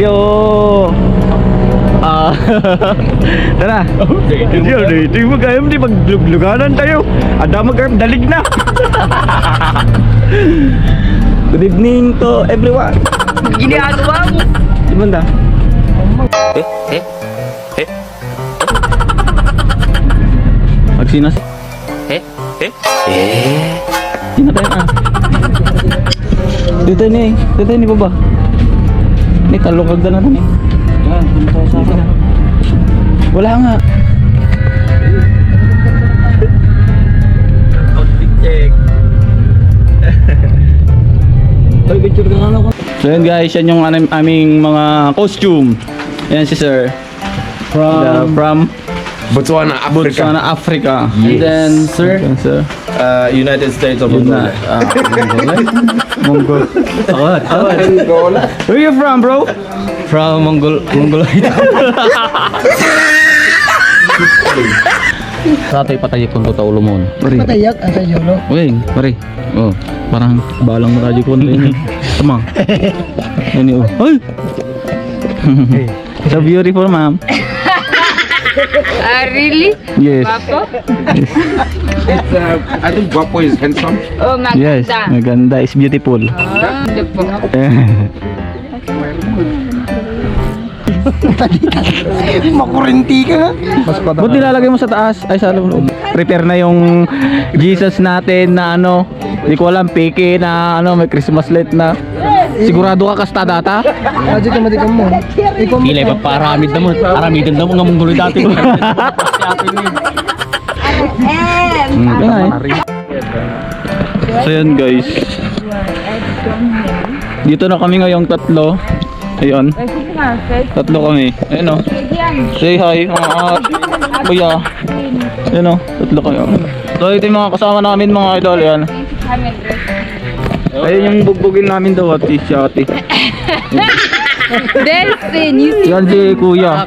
bagyo. Ah. Tara. Hindi oh, di mo kayo di maglugluganan tayo. Ada mo kayo dalig na. Good evening to everyone. Ginagawa mo. Di ba na? Eh, eh, eh, Magsinas. eh, eh, eh. Sino tayo ah? Dito ni, dito ni baba. Ni talukag na natin eh. Yan, tayo sa akin. Wala nga. Outfit check. Ay, picture ka nga ako. So yun guys, yan yung aming mga costume. Yan si sir. From, from Botswana, Africa. Botswana, Africa. And then, sir? Yan, sir. Uh, United States of Yun na. Mongolia. Ah, Mongol. Awad, awad. Where you from, bro? From Mongol, Mongoloid. Tatay patay punto ta ulo mo. Mari. Patayak ang sa yolo. Uy, mari. Oh, parang balang radyo ko na Tama. Ano oh. Ay. so beautiful, ma'am. Ah, really? Yes. Papo? It's, uh, I think Guapo is handsome. Oh, maganda. Yes. Maganda is beautiful. Ah, hindi po. Makurinti ka. Ba't nilalagay mo sa taas? Ay, sa loob. Prepare na yung Jesus natin na ano, di ko alam, peke na ano, may Christmas light na. Sigurado ka kasta data? Aji ka madikam mo. Ikaw mo. Pilay pa paramid naman. Paramid naman nga mong dati. Mm. So yun guys. Dito na kami ngayong tatlo. Ayun. Tatlo kami. Ayun o. Say hi mga kuya. Ayun o. Tatlo kami. So ito yung mga kasama namin mga idol. Yan. Ayun yung bugbugin namin daw ati si ate. Delphin, you see? Yan si kuya.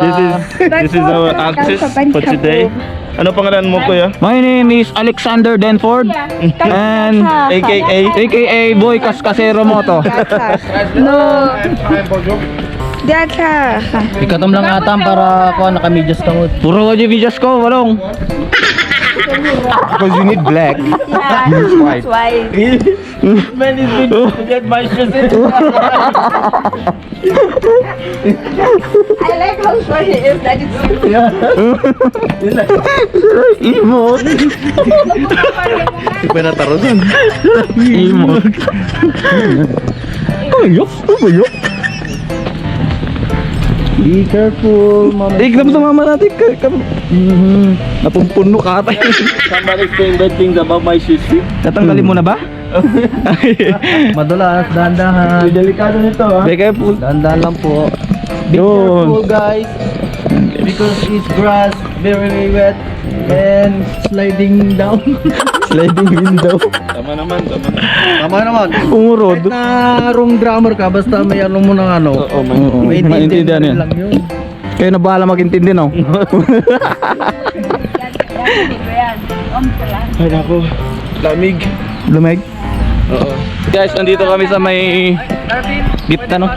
This is this is our access for today. Ano pangalan mo kuya? My name is Alexander Denford. And AKA AKA Boy Kaskasero Moto. No. Data. Ikatam lang atam para ko nakamidyas tangod. Puro ko videos ko, walong. Because you need black. Use white. Why? Man is been to get my shoes. I like how short it is that it's Imo. Pinatarosan. Imo. Ayok, ayok. Be careful, mama. Eh, kita sa mama natin. Ka, ka, Mhm. Napumpuno ka ata. Somebody's saying bad things about my shoes. Tatanggalin mo na ba? Madulas, dahan-dahan. Delikado nito ah. Be careful. Dahan-dahan lang po. Be Yun. careful guys. Because it's grass, very, very wet. And sliding down. Sliding window. Tama naman, tama. Tama naman. Umurod. Kahit na wrong drummer ka, basta may ano mo ng ano. Oo, maintindihan yan. lang yun. Kayo na bahala mag-intindi, no? Ay nako. Lamig. Lumeg. Oo. Guys, nandito kami sa may gitna, no?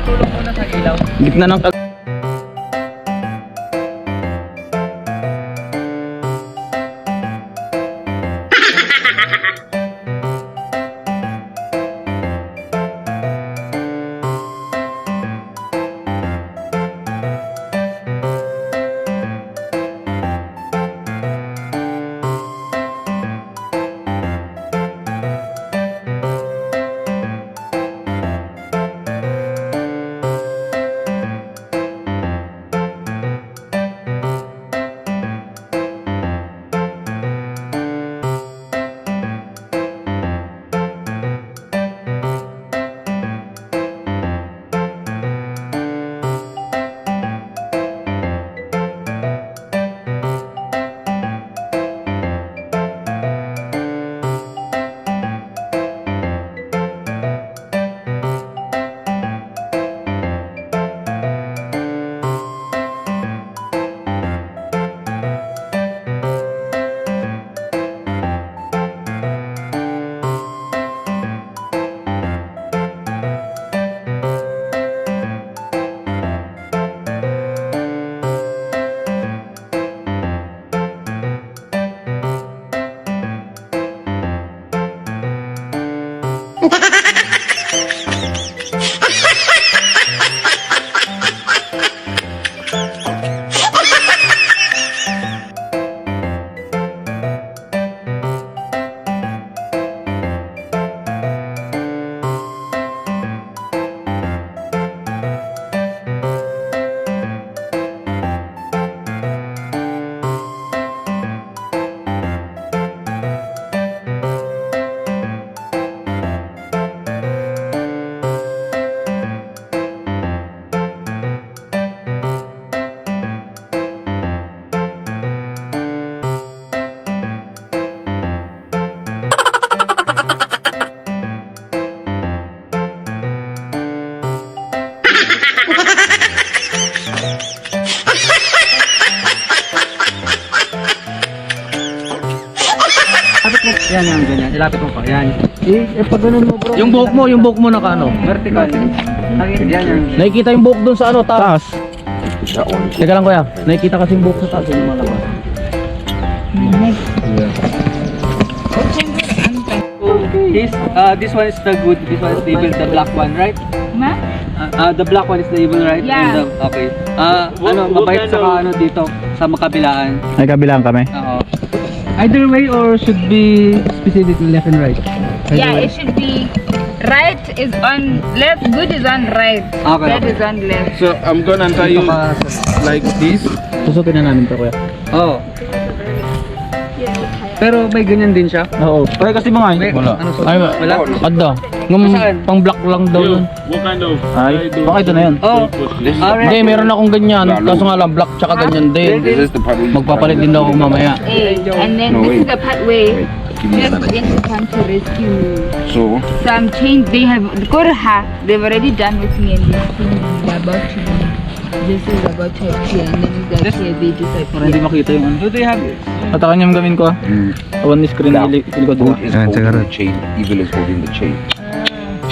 Gitna ng Yan, yan, ganyan. Ilapit mo pa. Yan. Eh, eh pag ganun mo bro. Yung buhok mo, yung buhok mo naka ano? Vertical. Yan, yan. Nakikita yung buhok dun sa ano, taas. Teka lang kuya, nakikita kasi yung buhok sa taas. Yung malabas. This, uh, this one is the good, this one is the evil, the black one, right? Ma? Uh, uh, the black one is the evil, right? Yeah. And the, okay. Uh, ano, mabait sa ano dito, sa makabilaan. Ay, kabilang kami. Oo. Either way or should be specifically left and right? Either Yeah, way. it should be right is on left, good is on right, Okay, bad okay. is on left. So I'm gonna tie you like this. Susutin na namin to kuya. Oo. Pero may ganyan din siya. Oo. Ay, kasi mga May, Wala. Ano, so, Ay, wala? Adda. Saan? pang black lang daw yun. what kind of? Ay, baka ito na yun. Oh, This is Ah, the Hindi, meron akong ganyan. Kaso nga lang, black tsaka ganyan din. This is the part. where you- Magpapalit din daw ako mamaya. A, and then No, this wait. is the part where Wait, give me to come to rescue So some change. They have Korha. They've already done with me, and they're about to. This is about to appear, and then you guys here they Para hindi makita yung ano. do they have Atakan yung gamin ko ah. mm, Awan ni screen Yeah. na ili- ilikod good is holding the chain, evil is holding the chain.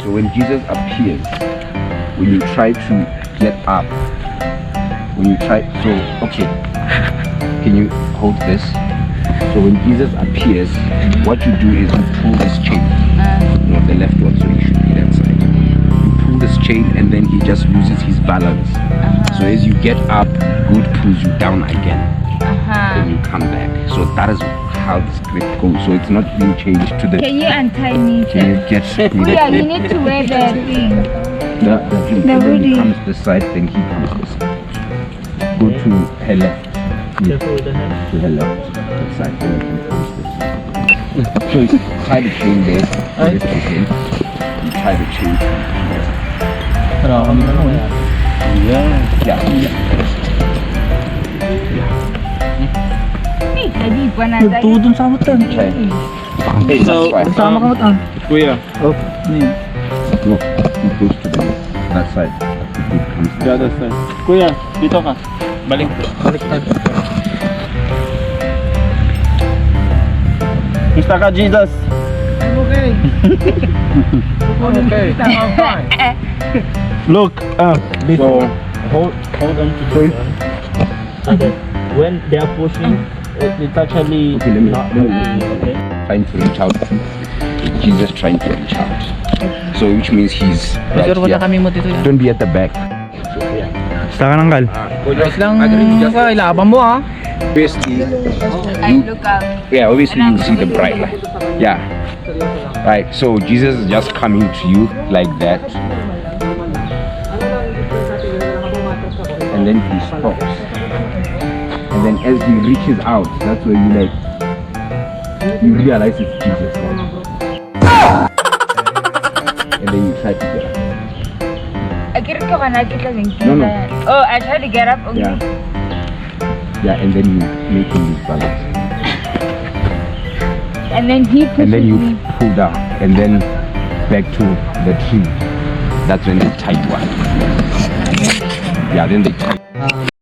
So when Jesus appears, when you try to get up, when you try, so okay, can you hold this? So when Jesus appears, what you do is you pull this chain, not the left one, so you should be that side. You pull this chain and then he just loses his balance. So as you get up, good pulls you down again Uh-huh. then you come back. So that is how the script goes. So it's not being changed to the Can you untie me? till you get split. Oh yeah, you need to wear the thing. the, the thing. The and then he comes this side, then he comes this side. Go to her left. Yeah. To her left. That side, then he comes this side. so you tie the chain there. This is him. You tie the chain. Para kami na lang eh. Yeah. Yeah. Nagtudon sa. Okay. Okay, So-. Sama ka mutan. Kuya, Oh, yun? No, he goes to the that side. The other side. Kuya, dito ka. Balik. Baliktad. Musta ka, Jesus? Look, ah, this So hold, hold on to this that when they are pushing, it, it's actually Okay, let me- not let me- moving, okay? trying to reach out. Jesus trying to reach out. So which means he's right here. kami mo dito yan. Don't be at the back. Basta ka nanggal. Guys lang, kay laban mo ah. Obviously, I look out. yeah, obviously you see the bright light. Yeah. Right. So Jesus is just coming to you like that. And then he stops. And then as he reaches out, that's where you like you realize it's Jesus. And then you try to get up. Akhirnya kau kan kita No, no. Oh, I tried to get up. Okay. Yeah. Yeah, and then you make him lose balance. And then he pushes and then you me. pull down and then back to the tree that's when they tie you up yeah then they tie Um,